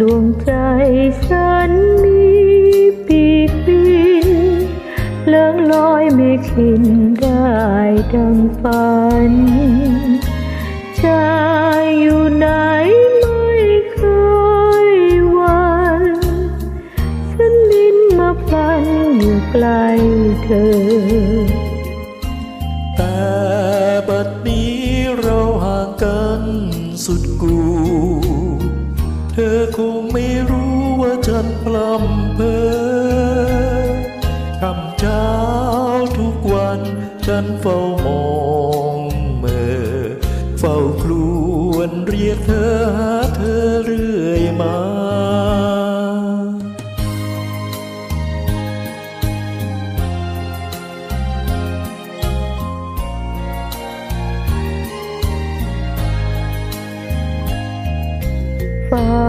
ดวงใจฉันมีปีกบินเลื่องลอยไม่คินได้ดังฝันใจอยู่ไหนไม่เคยหวันฉันบินมาพลันอยู่ไกลเธอ แต่บัดนี้เราห่างกันสุดกู เธอคงไม่รู้ว่าฉันพลำเพอคำเช้าทุกวันฉันเฝ้ามองเมื่อ เฝ้าครวนเรียกเธอหาเธอเรื่อยมา เฝ้า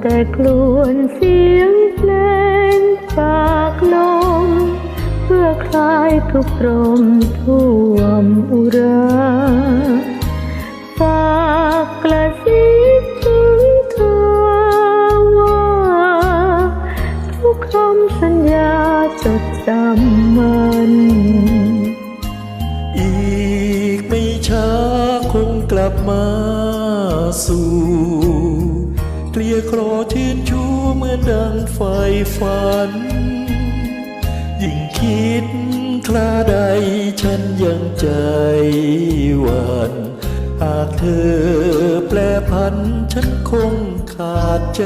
แต่กลวนเสียงเพลงฝากลม เพื่อคลายทุกข์รมท่วมอุราฝากกระซิบถึงเธอว่า ทุกคำสัญญาจดจำมันอีกไม่ช้าคงกลับมาสู่ เกลียครอชื่นชูเหมือนดังไฟฝัน ยิ่งคิดคลาใดฉันยังใจหวันหากเธอแปลพัน ฉันคงขาดใจ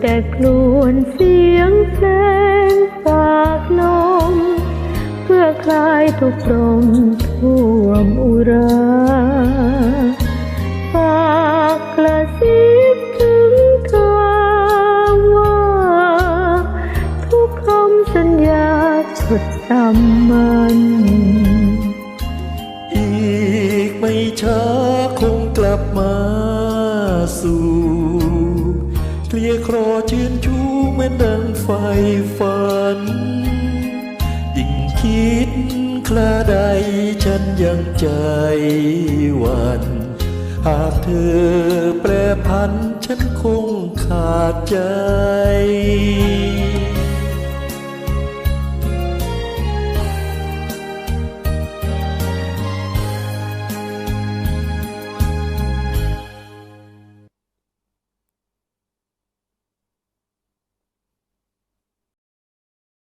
แต่กลวนเสียงเพลงฝากลม เพื่อคลายทุกข์รมท่วมอุราฝากกระซิบถึงเธอว่า ทุกคำสัญญาจดจำมันอีกไม่ช้าคงกลับมาสู่ รอชื่นชูเหมือนดังไฟฝัน ยิ่งคิดคลาใดฉันยังใจหวันหากเธอแปรพันฉันคงขาดใจ